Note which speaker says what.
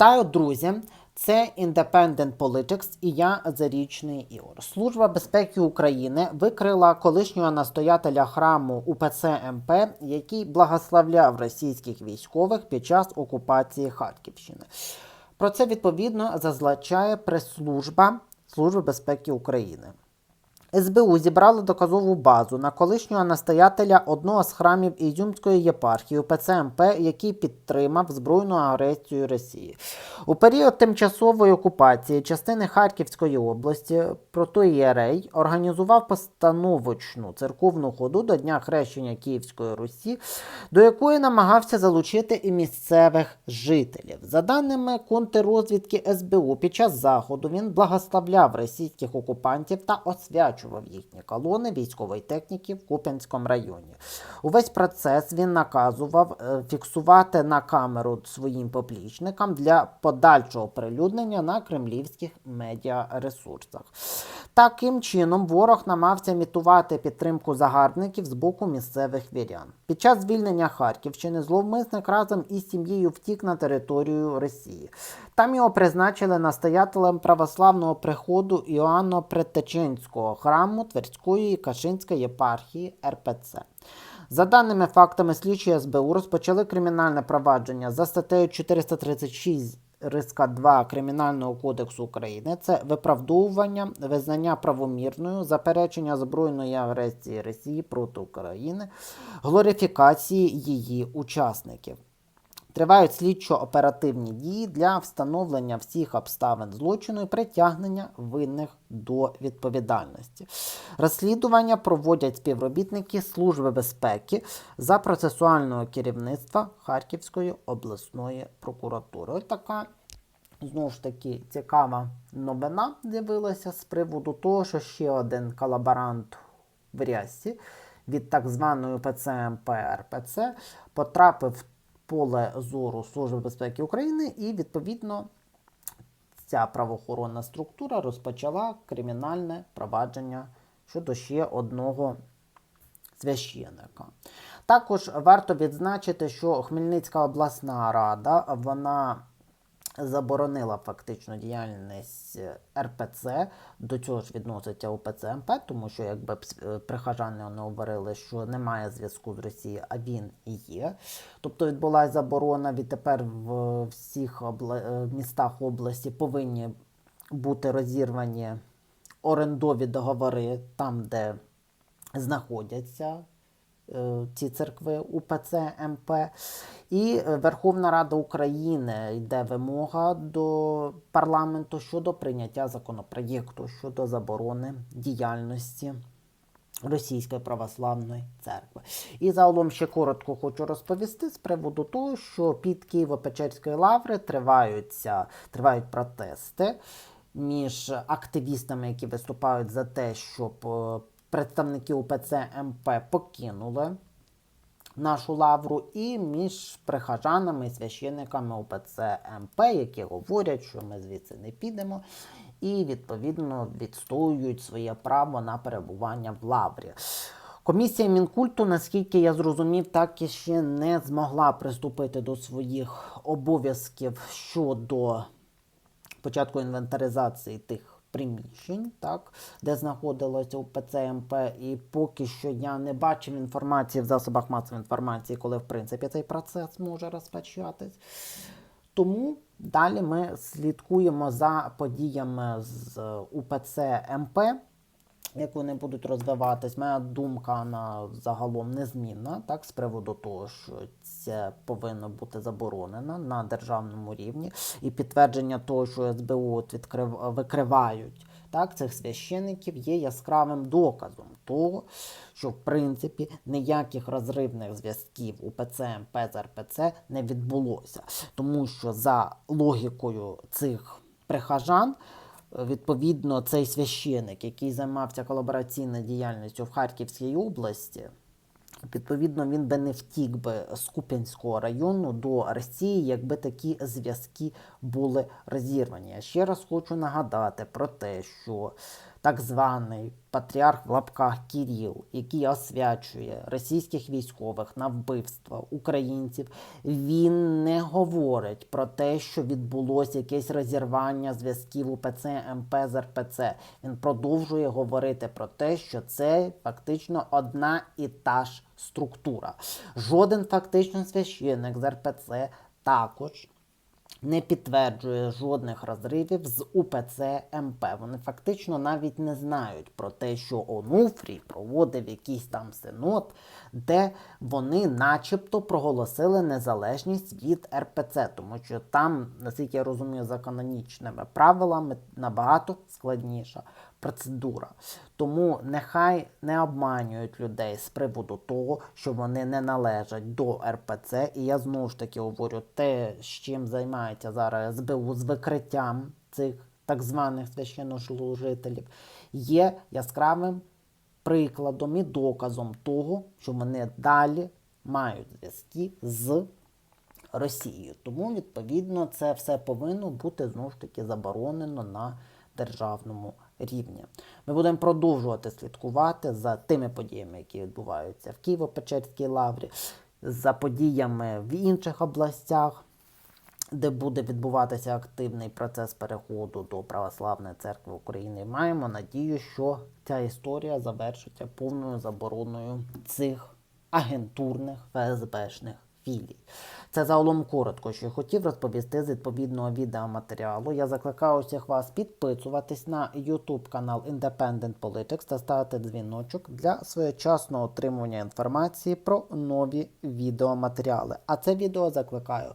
Speaker 1: Вітаю, друзі! Це Independent Politics і я Зарічний Ігор. Служба безпеки України викрила колишнього настоятеля храму УПЦ МП, який благословляв російських військових під час окупації Харківщини. Про це відповідно зазначає прес-служба Служби безпеки України. СБУ зібрало доказову базу на колишнього настоятеля одного з храмів Ізюмської єпархії УПЦ МП, який підтримав збройну агресію Росії. У період тимчасової окупації частини Харківської області протоієрей організував постановочну церковну ходу до Дня хрещення Київської Русі, до якої намагався залучити і місцевих жителів. За даними контррозвідки СБУ, під час заходу він благословляв російських окупантів та освячував їхні колони військової техніки в Куп'янському районі. Увесь процес він наказував е, фіксувати на камеру своїм поплічникам для подальшого прилюднення на кремлівських медіаресурсах. Таким чином, ворог намагався імітувати підтримку загарбників з боку місцевих вірян. Під час звільнення Харківщини зловмисник разом із сім'єю втік на територію Росії. Там його призначили настоятелем православного приходу Іоанно Предтеченського храму Тверської Кашинської єпархії РПЦ. За даними фактами, слідчі СБУ розпочали кримінальне провадження за статтею 436 риска 2 Кримінального кодексу України. Це виправдовування, визнання правомірною, заперечення збройної агресії Росії проти України, глорифікації її учасників. Тривають слідчо-оперативні дії для встановлення всіх обставин злочину і притягнення винних до відповідальності. Розслідування проводять співробітники Служби безпеки за процесуального керівництва Харківської обласної прокуратури. Ось така знову ж таки цікава новина з'явилася з приводу того, що ще один колаборант в Рясі від так званої ПЦМП РПЦ потрапив поле зору Служби безпеки України, і відповідно ця правоохоронна структура розпочала кримінальне провадження щодо ще одного священика. Також варто відзначити, що Хмельницька обласна рада вона заборонила фактично діяльність РПЦ. До цього ж відноситься УПЦ МП, тому що якби е, прихожани вони говорили, що немає зв'язку з Росією, а він і є. Тобто відбулася заборона, відтепер в всіх обла... е, містах області повинні бути розірвані орендові договори там, де знаходяться е, ці церкви УПЦ МП. І е, Верховна Рада України йде вимога до парламенту щодо прийняття законопроєкту щодо заборони діяльності. Російської православної церкви. І загалом ще коротко хочу розповісти з приводу того, що під Києво-Печерської лаври триваються, тривають протести між активістами, які виступають за те, щоб е, представники УПЦ МП покинули нашу лавру, і між прихожанами і священниками УПЦ МП, які говорять, що ми звідси не підемо, і відповідно відстоюють своє право на перебування в лаврі. Комісія мінкульту, наскільки я зрозумів, так і ще не змогла приступити до своїх обов'язків щодо початку інвентаризації тих приміщень, так, де знаходилося у ПЦМП, і поки що я не бачив інформації в засобах масової інформації, коли в принципі цей процес може розпочатись. Тому далі ми слідкуємо за подіями з УПЦ МП, як вони будуть розвиватись. Моя думка на загалом незмінна, так, з приводу того, що це повинно бути заборонено на державному рівні, і підтвердження того, що СБУ відкрив, викривають так, цих священиків, є яскравим доказом того, що в принципі ніяких розривних зв'язків у ПЦМП з РПЦ не відбулося, тому що за логікою цих прихожан. Відповідно, цей священик, який займався колабораційною діяльністю в Харківській області, відповідно, він би не втік би з Куп'янського району до Росії, якби такі зв'язки були розірвані. Я ще раз хочу нагадати про те, що так званий патріарх в лапках Кіріл, який освячує російських військових на вбивство українців, він не говорить про те, що відбулося якесь розірвання зв'язків УПЦ МП з РПЦ. Він продовжує говорити про те, що це фактично одна і та ж структура. Жоден фактично священник з РПЦ також не підтверджує жодних розривів з УПЦ МП. Вони фактично навіть не знають про те, що Онуфрій проводив якийсь там синод, де вони начебто проголосили незалежність від РПЦ, тому що там, наскільки я розумію, за канонічними правилами набагато складніша процедура. Тому нехай не обманюють людей з приводу того, що вони не належать до РПЦ. І я знову ж таки говорю, те, з чим займається зараз СБУ з викриттям цих так званих священнослужителів, є яскравим прикладом і доказом того, що вони далі мають зв'язки з Росією. Тому, відповідно, це все повинно бути знову ж таки заборонено на державному рівні. Ми будемо продовжувати слідкувати за тими подіями, які відбуваються в Києво-Печерській лаврі, за подіями в інших областях. Де буде відбуватися активний процес переходу до Православної церкви України, маємо надію, що ця історія завершиться повною забороною цих агентурних ФСБшних філій. Це загалом коротко, що я хотів розповісти з відповідного відеоматеріалу. Я закликаю усіх вас підписуватись на YouTube канал Independent Politics та ставити дзвіночок для своєчасного отримування інформації про нові відеоматеріали. А це відео закликаю